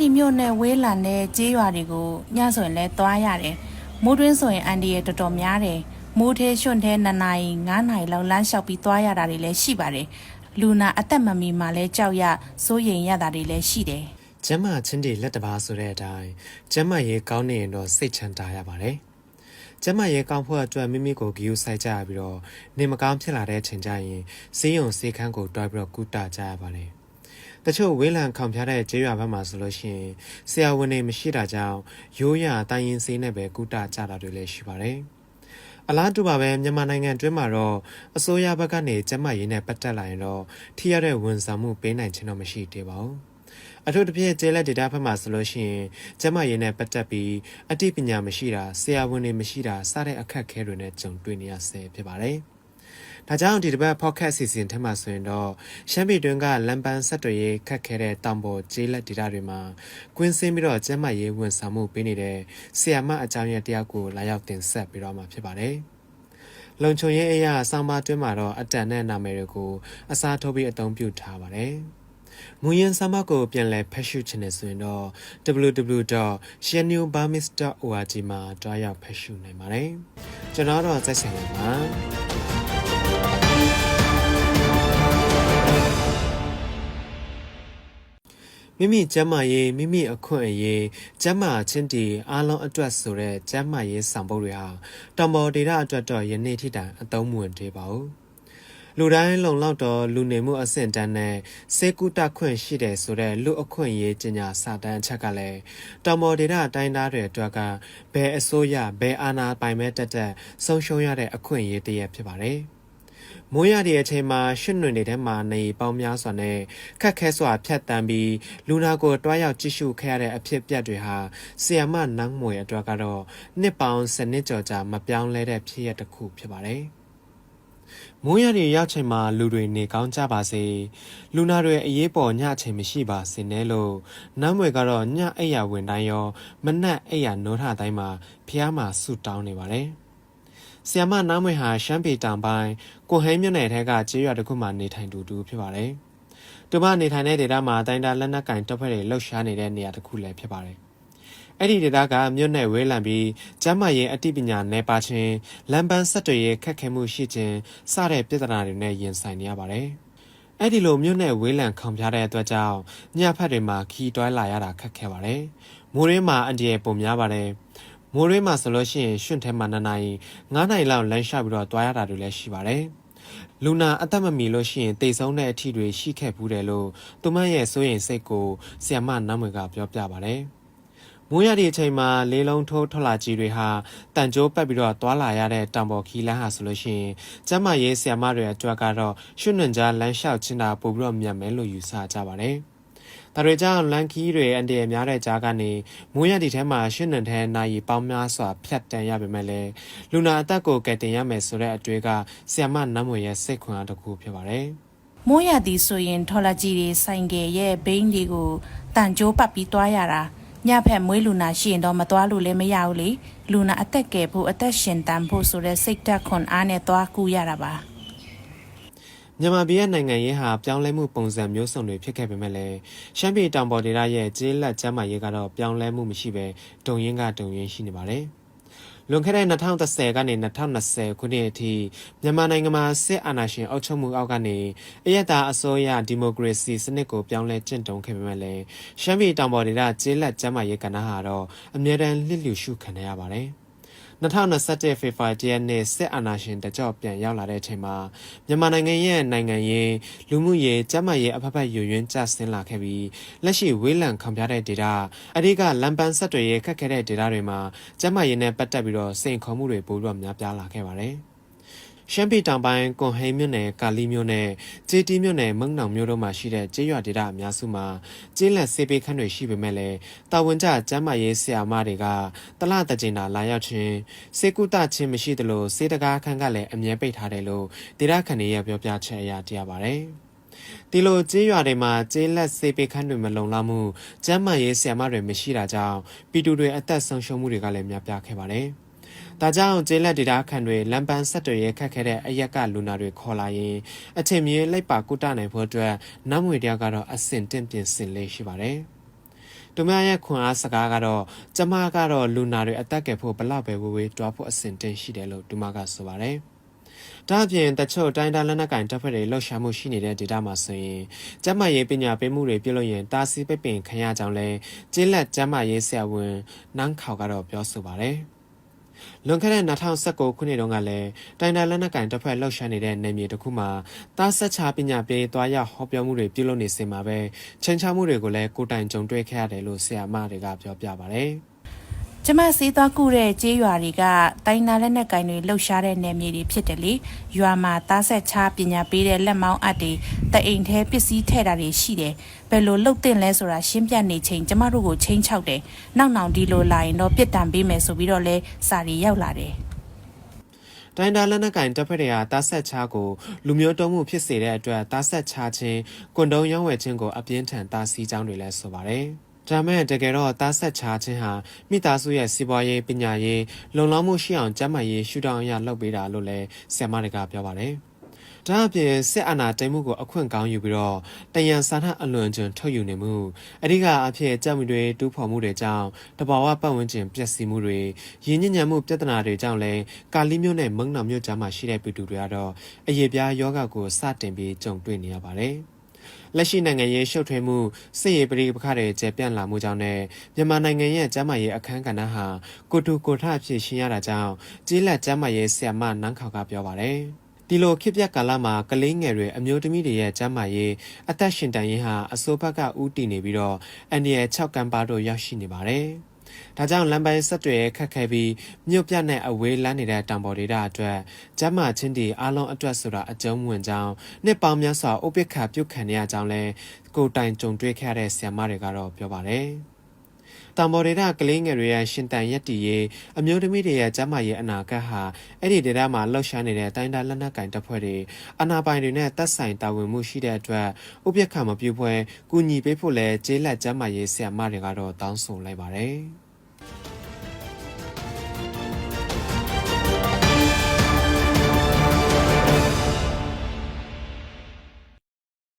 ဒီမြို့နယ်ဝေးလံတဲ့ကြေးရွာတွေကိုညဆိုရင်လဲသွားရတယ်မိုးတွင်းဆိုရင်အန်ဒီရဲ့တော်တော်များတယ်မိုးသေးရွှွန့်သေး2နာရီ9နာရီလောက်လမ်းလျှောက်ပြီးသွားရတာတွေလည်းရှိပါတယ်လူနာအသက်မမီမှလည်းကြောက်ရစိုးရိမ်ရတာတွေလည်းရှိတယ်ကျမ်းမာချင်းတီလက်တပါဆိုတဲ့အတိုင်းကျမ်းမာရေးကောင်းနေရင်တော့စိတ်ချမ်းသာရပါတယ်။ကျမ်းမာရေးကောင်းဖို့အတွက်မိမိကိုဂရုစိုက်ကြရပြီးတော့နေမကောင်းဖြစ်လာတဲ့အချိန်ကျရင်ဆေးရုံဆေးခန်းကိုတွားပြီးတော့ကုသကြရပါတယ်။ တချို့ဝေးလံခေါင်ဖျားတဲ့ကျေးရွာဘက်မှာဆိုလို့ရှိရင်ဆရာဝန်တွေမရှိတာကြောင့်ရိုးရာတိုင်းရင်ဆေးနဲ့ပဲကုသကြတာတွေလည်းရှိပါတယ်။အလားတူပါပဲမြန်မာနိုင်ငံတွင်းမှာတော့အစိုးရဘက်ကနေကျန်းမာရေးနဲ့ပတ်သက်လာရင်တော့ထိရတဲ့ဝန်ဆောင်မှုပေးနိုင်ခြင်းတော့မရှိသေးပါဘူး။အထူးသဖြင့်ကျေးလက်ဒေတာဘက်မှာဆိုလို့ရှိရင်ကျန်းမာရေးနဲ့ပတ်သက်ပြီးအသိပညာမရှိတာဆရာဝန်တွေမရှိတာစတဲ့အခက်အခဲတွေနဲ့ကြုံတွေ့နေရဆဲဖြစ်ပါတယ်။ ဒါကြောင့်ဒီတစ်ပတ် podcast စီစဉ်ထဲမှာဆိုရင်တော့ရှမ်းပြည်တွင်းကလမ်းပန်းဆက်သွယ်ရေးခက်ခဲတဲ့တောင်ပေါ်ကျေးလက်ဒေတာတွေမှာကွင်းစင်းပြီးတော့ကျန်းမာရေးဝန်ဆောင်မှုပေးနေတဲ့ဆရာမအကြောင်းရဲ့တရားကိုလာရောက်တင်ဆက်ပြီးတော့မှာဖြစ်ပါတယ်။လုံချုံရေးအရာဆောင်းပါးတွင်းမှာတော့အတန်နဲ့နာမည်တွေကိုအစားထိုးပြီးအသုံးပြုထားပါတယ်။မူရင်းဆောင်းပါးကိုပြန်လည်ဖတ်ရှုချင်တယ်ဆိုရင်တော့ www.shanewburmese.org မှာတွားရောက်ဖတ်ရှုနိုင်ပါတယ်။ကျွန်တော်တော့စက်ဆင်လာပါ မိမိကျမ်းမာရေးမိမိအခွင့်အရေးကျမ်းမာချင်းတီအားလုံးအတွက်ဆိုတဲ့ကျမ်းမာရေးဆောင်ပုဒ်တွေဟာတောင်ပေါ်ဒေတာအတွက်တော့ယနေ့ထိတိုင်အသုံးမဝင်သေးပါဘူးလူတိုင်းလုံလောက်တော့လူနေမှုအဆင့်တန်းနဲ့စေကုတခွင့်ရှိတယ်ဆိုတဲ့လူအခွင့်အရေးကျညာစာတမ်းအချက်ကလည်းတောင်ပေါ်ဒေတာတိုင်းသားတွေအတွက်ကဘယ်အစိုးရဘယ်အာဏာပိုင်မဲ့တက်တက်ဆုံးရှုံးရတဲ့အခွင့်အရေးတရက်ဖြစ်ပါတယ်။ မိုးရတဲ့အချိန်မှာရှစ်နွေနေတဲ့မှာနေပေါင်းများစွာနဲ့ခက်ခဲစွာဖြတ်တန်းပြီးလူနာကိုတွားရောက်ကြည့်ရှုခဲ့ရတဲ့အဖြစ်အပျက်တွေဟာဆီယမနန်းမွေအတွက်ကတော့နှစ်ပေါင်းစနစ်ကျော်ကြာမပြောင်းလဲတဲ့ဖြစ်ရပ်တစ်ခုဖြစ်ပါတယ်။မိုးရတဲ့ရောက်ချိန်မှာလူတွေနေကောင်းကြပါစေလူနာတွေအရေးပေါ်ညအချိန်မရှိပါစေနဲ့လို့နန်းမွေကတော့ညအိပ်ရဝင်တိုင်းရော မနက်အိပ်ရနိုးထတိုင်းမှာဖះမှာဆူတောင်းနေပါတယ်။ ဆီယမနန်းမွေဟာရှမ်းပြည်တောင်ပိုင်းကိုဟိန်းမြို့နယ်ထဲကကျေးရွာတစ်ခုမှာနေထိုင်သူတူဖြစ်ပါတယ်။သူမနေထိုင်တဲ့ဒေသမှာအတိုင်းတာလက်နက်ကင်တပ်ဖွဲ့တွေလှုပ်ရှားနေတဲ့နေရာတစ်ခုလည်းဖြစ်ပါတယ်။အဲ့ဒီဒေသကမြို့နယ်ဝေးလံပြီးကျမ်းမာရေးအသိပညာနယ်ပါခြင်းလမ်းပန်းဆက်တွေရဲ့ခက်ခဲမှုရှိခြင်းစတဲ့ပြဿနာတွေနဲ့ရင်ဆိုင်နေရပါတယ်။အဲ့ဒီလိုမြို့နယ်ဝေးလံခေါင်ပြတဲ့အတွက်ကြောင့်ညဖက်တွေမှာခီးတွိုင်းလာရတာခက်ခဲပါတယ်။မိုးရင်းမှာအန်ဒီရဲ့ပုံများပါတယ်။ မိုးရင်းမှာဆိုလို့ရှိရင်ရွှွန့်ထဲမှာနှစ်နာရီ9နာရီလောက်လမ်းလျှောက်ပြီးတော့တွားရတာတွေလည်းရှိပါတယ်။လူနာအသက်မမီလို့ရှိရင်တိတ်ဆုံးတဲ့အထီတွေရှိခဲ့ဘူးတယ်လို့သူမရဲ့စိုးရိမ်စိတ်ကိုဆီယမနမ်းမွေကပြောပြပါတယ်။မိုးရတဲ့အချိန်မှာလေးလုံးထိုးထွက်လာကြီးတွေဟာတန်ကြိုးပတ်ပြီးတော့တွာလာရတဲ့တောင်ပေါ်ခီလန်းဟာဆိုလို့ရှိရင်ကျမ်းမာရေးဆီယမတွေအတွက်ကတော့ရွှွန့်နှံကြားလမ်းလျှောက်ချင်းတာပို့ပြီးတော့မြတ်မယ်လို့ယူဆကြပါတယ်။ ဒါတွေကြောင့်လန်ကီးတွေအန်တရများတဲ့ကြားကနေမိုးရတီထဲမှာရှင်းနှံထဲနိုင်ပေါင်းများစွာဖြတ်တန်ရပေမဲ့လည်းလူနာအသက်ကိုကယ်တင်ရမယ်ဆိုတဲ့အတွေ့ကဆီယမနမ်းမွေရဲ့စိတ်ခွန်အားတစ်ခုဖြစ်ပါတယ်။မိုးရသည်ဆိုရင်ထော်လာကြီးတွေဆိုင်ကယ်ရဲ့ဘိန်းတွေကိုတန်ကြိုးပတ်ပြီးသွားရတာညဖက်မွေးလူနာရှိရင်တော့မသွားလို့လည်းမရဘူးလေလူနာအသက်ကယ်ဖို့အသက်ရှင်တန်ဖို့ဆိုတဲ့စိတ်ဓာတ်ခွန်အားနဲ့သွားကူရတာပါ မြန်မာပြည်ရဲ့နိုင်ငံရေးဟာပြောင်းလဲမှုပုံစံမျိုးစုံတွေဖြစ်ခဲ့ပေမဲ့လည်းရှမ်းပြည်တောင်ပေါ်ဒေသရဲ့ကျေးလက်ကျမ်းမာရေးကတော့ပြောင်းလဲမှုမရှိဘဲတုံရင်းကတုံရင်းရှိနေပါတယ်။လွန်ခဲ့တဲ့2010ကနေ2020ခုနှစ်အထိမြန်မာနိုင်ငံမှာစစ်အာဏာရှင်အုပ်ချုပ်မှုအောက်ကနေအယက်သားအစိုးရဒီမိုကရေစီစနစ်ကိုပြောင်းလဲကျင့်သုံးခဲ့ပေမဲ့လည်းရှမ်းပြည်တောင်ပေါ်ဒေသကျေးလက်ကျမ်းမာရေးကဏ္ဍဟာတော့အမြဲတမ်းလစ်လျူရှုခံရပါတယ်။ 2021ဖေဖော်ဝါရီရက်နေ့စစ်အာဏာရှင်တကြော့ပြန်ရောက်လာတဲ့အချိန်မှာမြန်မာနိုင်ငံရဲ့နိုင်ငံရေးလူမှုရေးကျန်းမာရေးအဖက်ဖက်ယွယွင်းကျဆင်းလာခဲ့ပြီးလက်ရှိဝေးလံခံပြတဲ့ဒေတာအဓိကလမ်းပန်းဆက်တွေရဲ့ခက်ခဲတဲ့ဒေတာတွေမှာကျန်းမာရေးနဲ့ပတ်သက်ပြီးတော့စိန်ခေါ်မှုတွေပိုပြီးတော့များပြားလာခဲ့ပါတယ်။ ရှမ်းပြည်တောင်ပိုင်းကွန်ဟိန်းမြို့နယ်ကာလီမြို့နယ်ကျေးတီးမြို့နယ်မုံနောင်မြို့တို့မှာရှိတဲ့ကျေးရွာဒေသအများစုမှာကျေးလက်စေးပေးခန်းတွေရှိပေမဲ့လည်းတာဝန်ကျကျမ်းမာရေးဆရာမတွေကတလတကြင်တာလာရောက်ခြင်းစေကုတခြင်းမရှိသလိုစေတကားခန်းကလည်းအမြဲပိတ်ထားတယ်လို့ဒေသခံတွေရဲ့ပြောပြချက်အရသိရပါတယ်။ဒီလိုကျေးရွာတွေမှာကျေးလက်စေးပေးခန်းတွေမလုံလောက်မှုကျန်းမာရေးဆရာမတွေမရှိတာကြောင့်ပြည်သူတွေအသက်ဆုံးရှုံးမှုတွေကလည်းများပြားခဲ့ပါတယ်။ ဒါကြောင့်ကျေးလက်ဒေတာခန့်တွေလမ်းပန်းဆက်တွေရဲခက်ခဲတဲ့အရက်ကလူနာတွေခေါ်လာရင်အချိန်မြေလိုက်ပါကုတနိုင်ဖို့အတွက်နောက်မွေတယောက်ကတော့အဆင်တင့်ပြင်ဆင်လေးရှိပါတယ်။သူမရဲ့ခွန်အားစကားကတော့ကျမကတော့လူနာတွေအသက်ကယ်ဖို့ဘလောက်ပဲဝေးဝေးတွားဖို့အဆင်တင်ရှိတယ်လို့သူမကဆိုပါတယ်။ဒါအပြင်တချို့တိုင်းဒါလက်နက်ကင်တပ်ဖွဲ့တွေလှုပ်ရှားမှုရှိနေတဲ့ဒေတာမှာဆိုရင်ကျမရေးပညာပေးမှုတွေပြုလုပ်ရင်တာစီပိတ်ပင်ခံရကြောင်းလဲကျေးလက်ကျမရေးဆရာဝန်နန်းခေါကတော့ပြောဆိုပါတယ်။ လွန်ခဲ့တဲ့2019ခုနှစ်တုန်းကလည်းတိုင်တာလက်နက်ကင်တပ်ဖွဲ့လှုပ်ရှားနေတဲ့နယ်မြေတစ်ခုမှာတာဆက်ချပညာပေးသွားရောက်ဟောပြောမှုတွေပြုလုပ်နေစင်မှာပဲချင်းချမှုတွေကိုလည်းကိုယ်တိုင်ကြုံတွေ့ခဲ့ရတယ်လို့ဆရာမတွေကပြောပြပါတယ်။ ကျမစီးသွားကူတဲ့ကြေးရွာတွေကတိုင်းနာလက်နက်ကင်တွေလှုပ်ရှားတဲ့နယ်မြေတွေဖြစ်တယ်လေရွာမှာသားဆက်ချပညာပေးတဲ့လက်မောင်းအပ်တွေတအိမ်ထဲပစ္စည်းထည့်တာတွေရှိတယ်ဘယ်လိုလှုပ်တင်လဲဆိုတာရှင်းပြနေချိန်ကျမတို့ကိုချင်းချောက်တယ်နောက်နောက်ဒီလိုလာရင်တော့ပြစ်ဒဏ်ပေးမယ်ဆိုပြီးတော့လဲစာရီရောက်လာတယ်တိုင်းဒါလက်နက်ကင်တပ်ဖွဲ့တွေကတားဆက်ချားကိုလူမျိုးတုံးမှုဖြစ်စေတဲ့အတွက်တားဆက်ချားခြင်းကွန်တုံးရောင်းဝယ်ခြင်းကိုအပြင်းထန်တားဆီးကြောင်းတွေလည်းဆိုပါတယ်။ ဒါမဲ့တကယ်တော့တားဆက်ချားခြင်းဟာမိသားစုရဲ့စီးပွားရေးပညာရေးလုံလောက်မှုရှိအောင်ကျန်းမာရေးရှုထောင့်အရလုပ်ပေးတာလို့လည်းဆရာမတွေကပြောပါတယ်။ဒါအပြင်စစ်အာဏာသိမ်းမှုကိုအခွင့်ကောင်းယူပြီးတော့တယံစာထအလွန်ကျွံထုတ်ယူနေမှုအဓိကအဖြစ်ကြောက်မှုတွေတူးဖော်မှုတွေကြောင့်တဘာဝပတ်ဝန်းကျင်ပျက်စီးမှုတွေရင်းညစ်ညံမှုပြဿနာတွေကြောင့်လည်းကာလီမျိုးနဲ့မုံနောင်မျိုးကြားမှာရှိတဲ့ပြည်သူတွေကတော့အရေးပြားယောဂကိုစတင်ပြီးကြုံတွေ့နေရပါတယ်။ လက်ရှိနိုင်ငံရေးရှုပ်ထွေးမှုစစ်ရေးပရိပခတွေကျေပြန့်လာမှုကြောင့်နဲ့မြန်မာနိုင်ငံရဲ့ကျန်းမာရေးအခမ်းကဏ္ဍဟာကိုတူကိုထအဖြစ်ရှင်းရတာကြောင့်ကြီးလက်ကျန်းမာရေးဆရာမနန်းခေါကပြောပါတယ်။ဒီလိုခေတ်ပြက်ကာလမှာကလေးငယ်တွေအမျိုးသမီးတွေရဲ့ကျန်းမာရေးအသက်ရှင်တန်ရေးဟာအစိုးဘက်ကဥတီနေပြီးတော့အန်ဒီရဲ့6ကံပါတို့ရောက်ရှိနေပါတယ်။ ဒါကြောင့်လမ်းပိုင်းဆက်တွေခက်ခဲပြီးမြို့ပြနဲ့အဝေးလမ်းနေတဲ့တောင်ပေါ်ဒေသအတွက်ကျမ်းမာချင်းတီအားလုံးအတွက်ဆိုတာအကျုံးဝင်ကြောင်းနှစ်ပေါင်းများစွာဥပိ္ပခါပြုတ်ခံနေရကြောင်းလဲကိုတိုင်ကြုံတွေ့ခဲ့ရတဲ့ဆရာမတွေကတော့ပြောပါတယ်။ တံဘော်ဒေတာကလေးငယ်တွေရဲ့ရှင်တန်ရက်တီရေးအမျိုးသမီးတွေရဲ့ကျန်းမာရေးအနာဂတ်ဟာအဲ့ဒီဒေတာမှာလှုပ်ရှားနေတဲ့တိုင်းဒါလက်နက်ကင်တပ်ဖွဲ့တွေအနာပိုင်တွေနဲ့တက်ဆိုင်တာဝန်မှုရှိတဲ့အတွက်ဥပက္ခမပြုတ်ပွဲကူညီပေးဖို့လဲကျေးလက်ကျန်းမာရေးဆရာမတွေကတော့တောင်းဆိုလိုက်ပါတယ်။